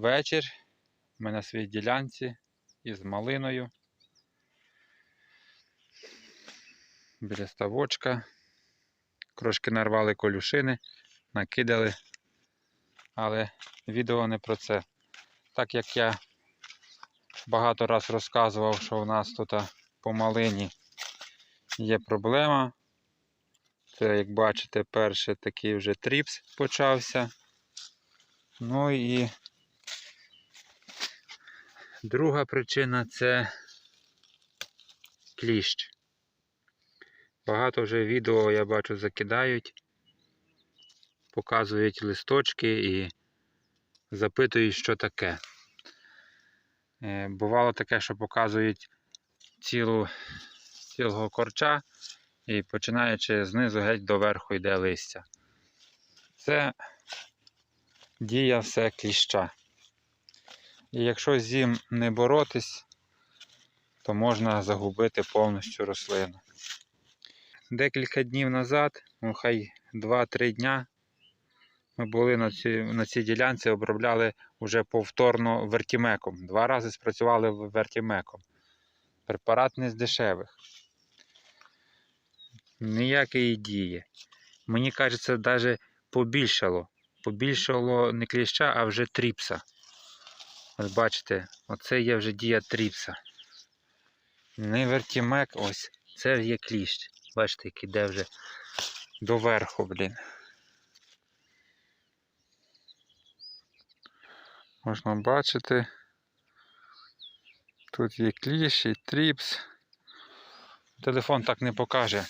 вечір. Ми на своїй ділянці із малиною. Біля ставочка. Трошки нарвали колюшини, накидали. Але відео не про це. Так як я багато раз розказував, що у нас тут по малині є проблема. Це, як бачите, перший такий вже тріпс почався. Ну і друга причина це кліщ. Багато вже відео я бачу закидають, показують листочки і запитують, що таке. Е, Бувало таке, що показують цілу, цілого корча і починаючи знизу геть до верху йде листя. Це дія все кліща. І якщо з ним не боротись, то можна загубити повністю рослину. Декілька днів назад, ну хай 2-3 дня, ми були на цій, на цій ділянці, обробляли вже повторно вертімеком. Два рази спрацювали вертімеком. Препарат не з дешевих. Ніякої дії. Мені кажеться, навіть побільшало. Побільшало не кліща, а вже тріпса. Ось бачите, оце є вже дія тріпса. Не вертімек, ось, це є кліщ. Бачите, який йде вже доверху, блін. Можна бачити. Тут є кліщ і тріпс. Телефон так не покаже.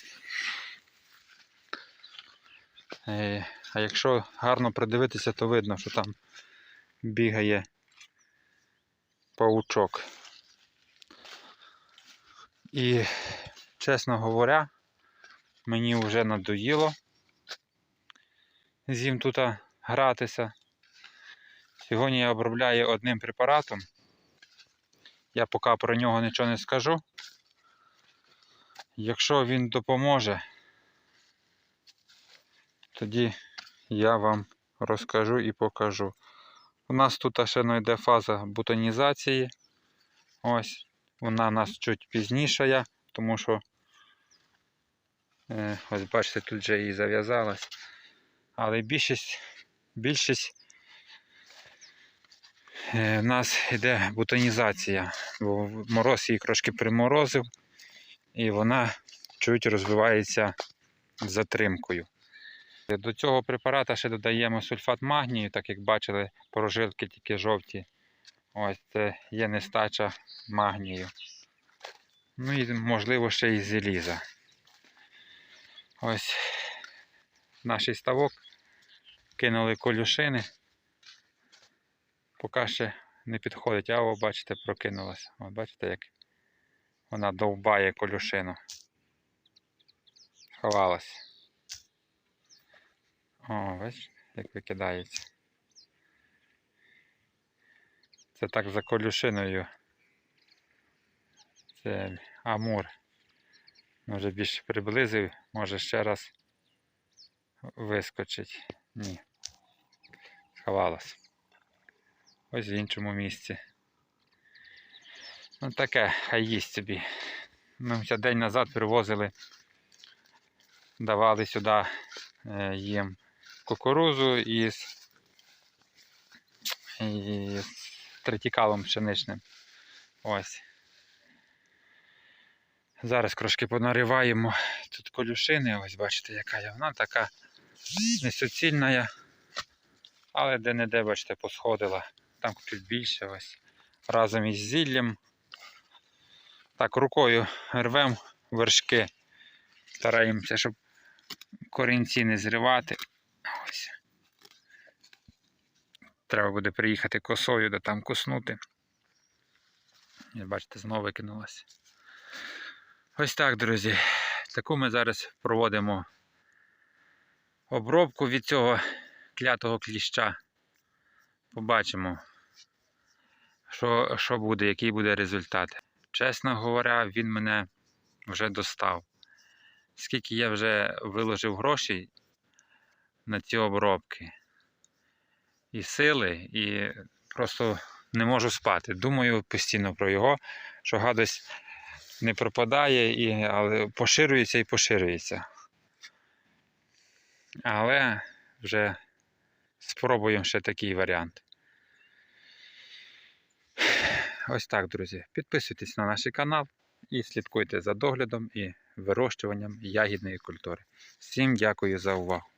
Е, А якщо гарно придивитися, то видно, що там бігає паучок. І, чесно говоря, мені вже надоїло з ним тут гратися. Сьогодні я обробляю одним препаратом. Я поки про нього нічого не скажу. Якщо він допоможе, тоді я вам розкажу і покажу. У нас тут ще йде фаза бутонізації. Ось, вона у нас чуть пізніша, тому що е, ось бачите, тут вже і зав'язалась. Але більшість, більшість е, в нас йде бутонізація, бо мороз її трошки приморозив, і вона чуть розвивається з затримкою. До цього препарата ще додаємо сульфат магнію, так як бачили, прожилки тільки жовті. Ось це є нестача магнію. Ну і можливо ще і заліза. Ось наш ставок. Кинули колюшини. Поки ще не підходить, а о, бачите, прокинулася. От бачите, як вона довбає колюшину. Ховалась. О, бачиш, як викидається. Це так за колюшиною. Це амур. Може більше приблизив, може ще раз вискочить. Ні. Сховалась. Ось в іншому місці. Ну таке, хай їсть собі. Ми ще день назад привозили, давали сюди е, їм кукурузу із, із третікалом пшеничним. Ось. Зараз трошки понариваємо тут колюшини, ось бачите, яка є. Вона така несуцільна, але де-не-де, бачите, посходила. Там чуть більше ось. Разом із зіллям. Так, рукою рвемо вершки. Стараємося, щоб корінці не зривати. Ось. Треба буде приїхати косою, де там коснути. Бачите, знову викинулася. Ось так, друзі. Таку ми зараз проводимо обробку від цього клятого кліща. Побачимо, що, що буде, який буде результат. Чесно говоря, він мене вже достав. Скільки я вже виложив грошей на ці обробки. І сили, і просто не можу спати. Думаю постійно про його, що гадость не пропадає, і, але поширюється і поширюється. Але вже спробуємо ще такий варіант. Ось так, друзі. Підписуйтесь на наш канал і слідкуйте за доглядом і вирощуванням ягідної культури. Всім дякую за увагу.